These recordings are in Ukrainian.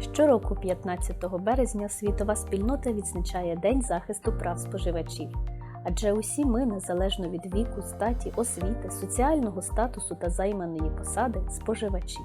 Щороку, 15 березня, світова спільнота відзначає День захисту прав споживачів. Адже усі ми, незалежно від віку, статі, освіти, соціального статусу та займаної посади, споживачі.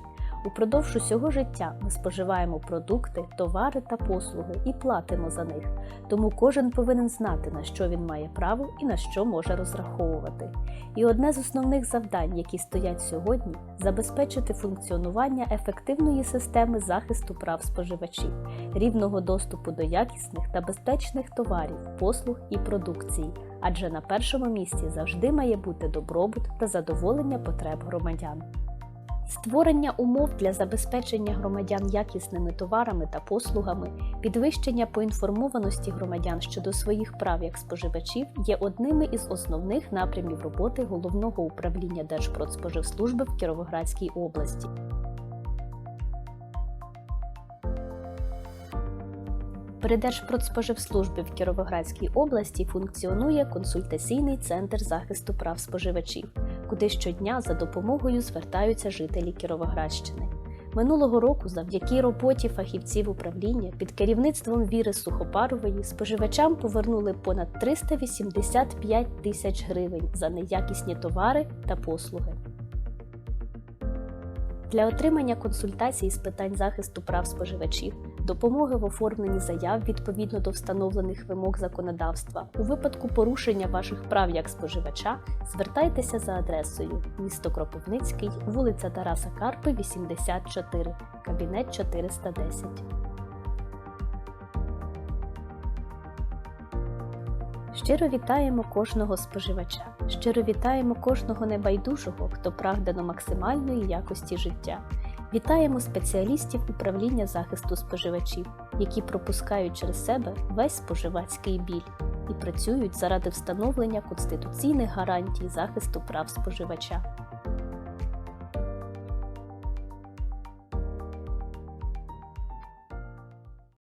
Упродовж усього життя ми споживаємо продукти, товари та послуги і платимо за них. Тому кожен повинен знати, на що він має право і на що може розраховувати. І одне з основних завдань, які стоять сьогодні, забезпечити функціонування ефективної системи захисту прав споживачів, рівного доступу до якісних та безпечних товарів, послуг і продукції. Адже на першому місці завжди має бути добробут та задоволення потреб громадян. Створення умов для забезпечення громадян якісними товарами та послугами, підвищення поінформованості громадян щодо своїх прав як споживачів є одними із основних напрямів роботи Головного управління Держпродспоживслужби в Кіровоградській області. При Держпродспоживслужбі в Кіровоградській області функціонує консультаційний центр захисту прав споживачів, куди щодня за допомогою звертаються жителі Кіровоградщини. Минулого року, завдяки роботі фахівців управління під керівництвом Віри Сухопарової, споживачам повернули понад 385 тисяч гривень за неякісні товари та послуги. Для отримання консультацій з питань захисту прав споживачів, допомоги в оформленні заяв відповідно до встановлених вимог законодавства, у випадку порушення ваших прав як споживача, звертайтеся за адресою місто Кропивницький, вулиця Тараса Карпи, 84, кабінет 410. Щиро вітаємо кожного споживача. Щиро вітаємо кожного небайдужого, хто прагне до максимальної якості життя. Вітаємо спеціалістів управління захисту споживачів, які пропускають через себе весь споживацький біль і працюють заради встановлення конституційних гарантій захисту прав споживача.